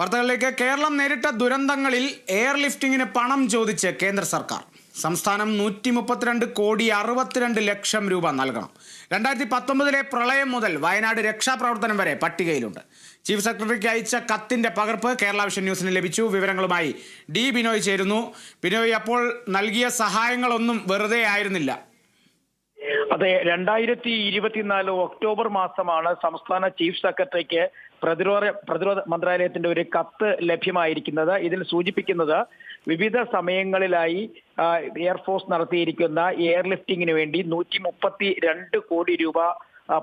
വാർത്തകളിലേക്ക്. കേരളം നേരിട്ട ദുരന്തങ്ങളിൽ എയർലിഫ്റ്റിങ്ങിന് പണം ചോദിച്ച് കേന്ദ്ര സർക്കാർ. സംസ്ഥാനം നൂറ്റി മുപ്പത്തിരണ്ട് കോടി അറുപത്തിരണ്ട് ലക്ഷം രൂപ നൽകണം. രണ്ടായിരത്തി പത്തൊമ്പതിലെ പ്രളയം മുതൽ വയനാട് രക്ഷാപ്രവർത്തനം വരെ പട്ടികയിലുണ്ട്. ചീഫ് സെക്രട്ടറിക്ക് അയച്ച കത്തിന്റെ പകർപ്പ് കേരള വിഷൻ ന്യൂസിന് ലഭിച്ചു. വിവരങ്ങളുമായി ഡി ബിനോയ് ചേരുന്നു. ബിനോയ് അപ്പോൾ നൽകിയ സഹായങ്ങളൊന്നും വെറുതെ ആയിരുന്നില്ല. അതെ രണ്ടായിരത്തി ഇരുപത്തിനാല് ഒക്ടോബർ മാസമാണ് സംസ്ഥാന ചീഫ് സെക്രട്ടറിക്ക് പ്രതിരോധ പ്രതിരോധ മന്ത്രാലയത്തിന്റെ ഒരു കത്ത് ലഭ്യമായിരിക്കുന്നത്. ഇതിൽ സൂചിപ്പിക്കുന്നത് വിവിധ സമയങ്ങളിലായി എയർഫോഴ്സ് നടത്തിയിരിക്കുന്ന എയർലിഫ്റ്റിംഗിന് വേണ്ടി നൂറ്റി മുപ്പത്തി രണ്ട് കോടി രൂപ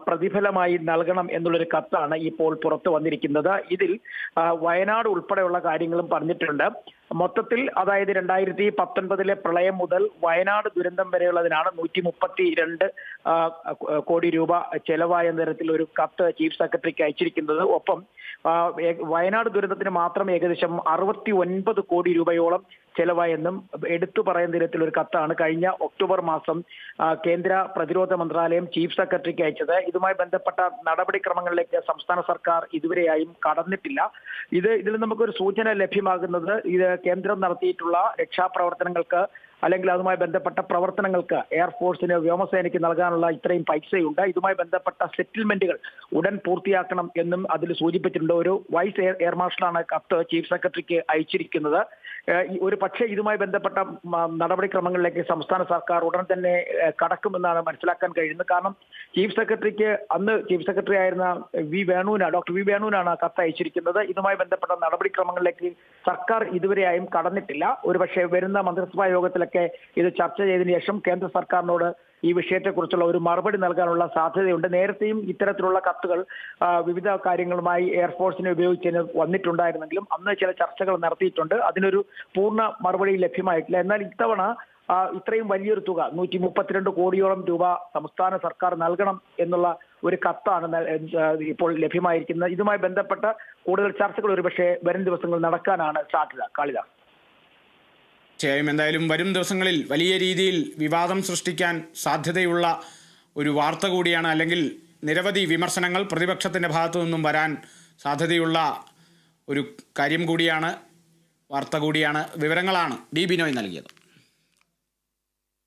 പ്രതിഫലമായി നൽകണം എന്നുള്ളൊരു കത്താണ് ഇപ്പോൾ പുറത്തു വന്നിരിക്കുന്നത്. ഇതിൽ വയനാട് ഉൾപ്പെടെയുള്ള കാര്യങ്ങളും പറഞ്ഞിട്ടുണ്ട്. മൊത്തത്തിൽ അതായത് രണ്ടായിരത്തി പത്തൊൻപതിലെ പ്രളയം മുതൽ വയനാട് ദുരന്തം വരെയുള്ളതിനാണ് നൂറ്റി മുപ്പത്തി രണ്ട് കോടി രൂപ ചെലവായ തരത്തിൽ ഒരു കത്ത് ചീഫ് സെക്രട്ടറിക്ക് അയച്ചിരിക്കുന്നത്. ഒപ്പം വയനാട് ദുരന്തത്തിന് മാത്രം ഏകദേശം അറുപത്തി ഒൻപത് കോടി രൂപയോളം ചെലവായെന്നും എടുത്തു പറയുന്ന തരത്തിൽ ഒരു കത്താണ്. കഴിഞ്ഞ ഒക്ടോബർ മാസം കേന്ദ്ര പ്രതിരോധ മന്ത്രാലയം ചീഫ് സെക്രട്ടറിക്ക് അയച്ചത്. ഇതുമായി ബന്ധപ്പെട്ട നടപടിക്രമങ്ങളിലേക്ക് സംസ്ഥാന സർക്കാർ ഇതുവരെയായും കടന്നിട്ടില്ല. ഇത് ഇതിൽ നമുക്കൊരു സൂചന ലഭ്യമാകുന്നത് ഇത് കേന്ദ്രം നടത്തിയിട്ടുള്ള രക്ഷാപ്രവർത്തനങ്ങൾക്ക് അല്ലെങ്കിൽ അതുമായി ബന്ധപ്പെട്ട പ്രവർത്തനങ്ങൾക്ക് എയർഫോഴ്സിന് വ്യോമസേനയ്ക്ക് നൽകാനുള്ള ഇത്രയും പൈസയുണ്ട്. ഇതുമായി ബന്ധപ്പെട്ട സെറ്റിൽമെന്റുകൾ ഉടൻ പൂർത്തിയാക്കണം എന്നും അതിൽ സൂചിപ്പിച്ചിട്ടുണ്ട്. ഒരു വൈസ് എയർ മാർഷലാണ് കത്ത് ചീഫ് സെക്രട്ടറിക്ക് അയച്ചിരിക്കുന്നത്. ഒരു പക്ഷേ ഇതുമായി ബന്ധപ്പെട്ട നടപടിക്രമങ്ങളിലേക്ക് സംസ്ഥാന സർക്കാർ ഉടൻ തന്നെ കടക്കുമെന്നാണ് മനസ്സിലാക്കാൻ കഴിയുന്നത്. കാരണം ചീഫ് സെക്രട്ടറിക്ക് അന്ന് ചീഫ് സെക്രട്ടറി ആയിരുന്ന വി വേണുവിനാണ് ഡോക്ടർ വി വേണുവിനാണ് കത്ത് അയച്ചിരിക്കുന്നത്. ഇതുമായി ബന്ധപ്പെട്ട നടപടിക്രമങ്ങളിലേക്ക് സർക്കാർ ഇതുവരെയായും കടന്നിട്ടില്ല. ഒരുപക്ഷെ വരുന്ന മന്ത്രിസഭാ യോഗത്തിലൊക്കെ ഇത് ചർച്ച ചെയ്തതിനു ശേഷം കേന്ദ്ര സർക്കാരിനോട് ഈ വിഷയത്തെക്കുറിച്ചുള്ള ഒരു മറുപടി നൽകാനുള്ള സാധ്യതയുണ്ട്. നേരത്തെയും ഇത്തരത്തിലുള്ള കത്തുകൾ വിവിധ കാര്യങ്ങളുമായി എയർഫോഴ്സിനെ ഉപയോഗിച്ചതിന് വന്നിട്ടുണ്ടായിരുന്നെങ്കിലും അന്ന് ചില ചർച്ചകൾ നടത്തിയിട്ടുണ്ട്. അതിനൊരു പൂർണ മറുപടി ലഭ്യമായിട്ടില്ല. എന്നാൽ ഇത്തവണ ഇത്രയും വലിയൊരു തുക നൂറ്റി മുപ്പത്തിരണ്ട് കോടിയോളം രൂപ സംസ്ഥാന സർക്കാർ നൽകണം എന്നുള്ള ഒരു കത്താണ് ഇപ്പോൾ ലഭ്യമായിരിക്കുന്നത്. ഇതുമായി ബന്ധപ്പെട്ട കൂടുതൽ ചർച്ചകൾ ഒരുപക്ഷെ വരും ദിവസങ്ങളിൽ നടക്കാനാണ് സാധ്യത. കാളിദാസ്. തീർച്ചയായും എന്തായാലും വരും ദിവസങ്ങളിൽ വലിയ രീതിയിൽ വിവാദം സൃഷ്ടിക്കാൻ സാധ്യതയുള്ള ഒരു വാർത്ത കൂടിയാണ് അല്ലെങ്കിൽ നിരവധി വിമർശനങ്ങൾ പ്രതിപക്ഷത്തിന്റെ ഭാഗത്തു നിന്നും വരാൻ സാധ്യതയുള്ള ഒരു കാര്യം കൂടിയാണ് വാർത്ത കൂടിയാണ് വിവരങ്ങളാണ് ഡി ബിനോയ് നൽകിയത്.